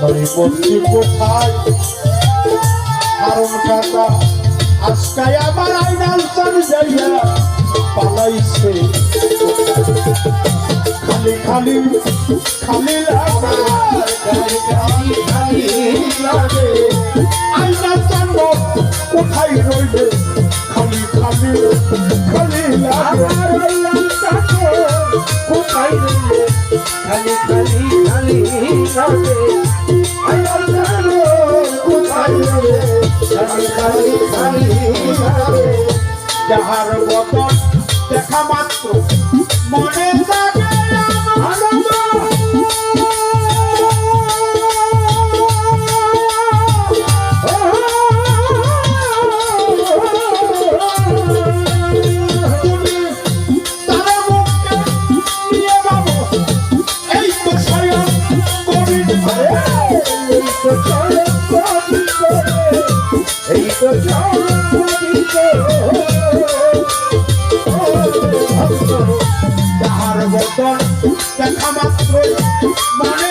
সেই বন্ধু কোথায়? কারণ কাটা আজকাই আমার আইনাল চলে যাইয়া পালাইছে। খালি খালি খালি লাগে আইনাল চন্দ্র কোথায় রইলে খালি খালি খালি লাগে কোথায় রইলে খালি খালি খালি কাঁদে আমার জানো কোথায় রে খালি খালি দেখা মাত্র মনে তার তাহার বচন দেখা মাত্র মানে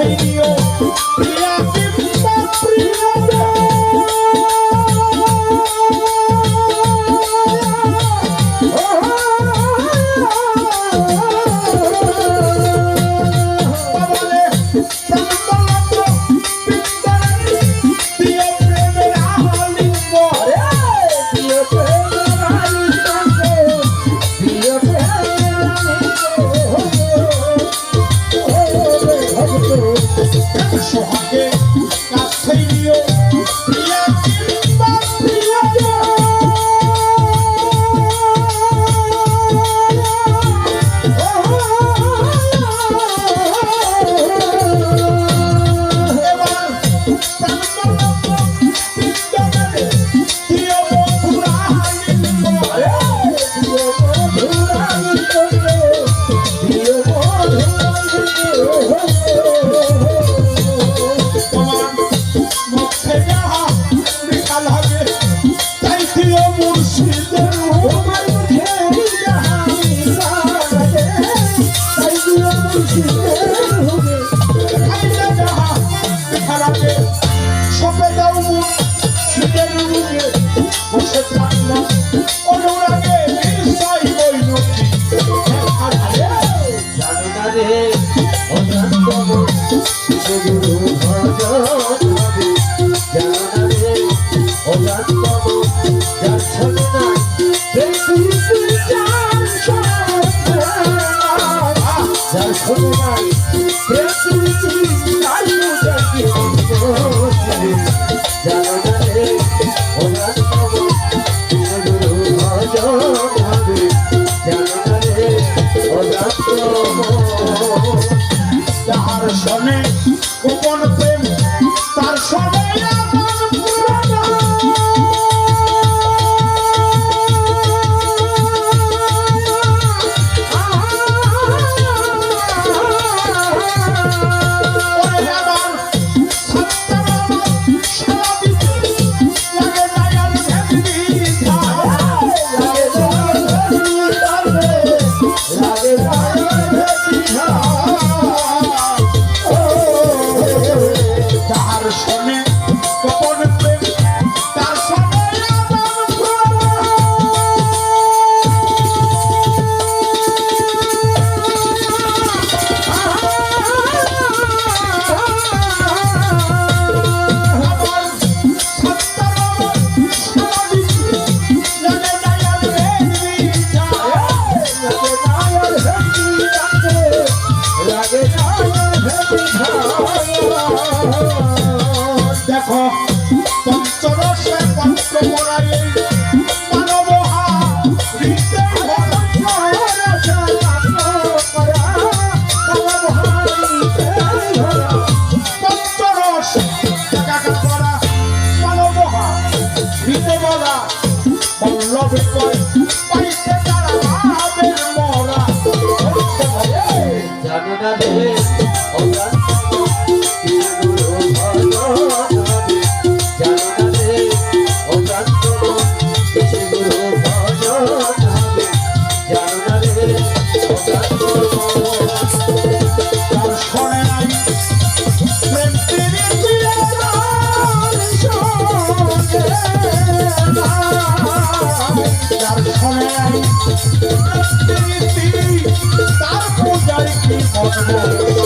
sentido Obrigado, মনে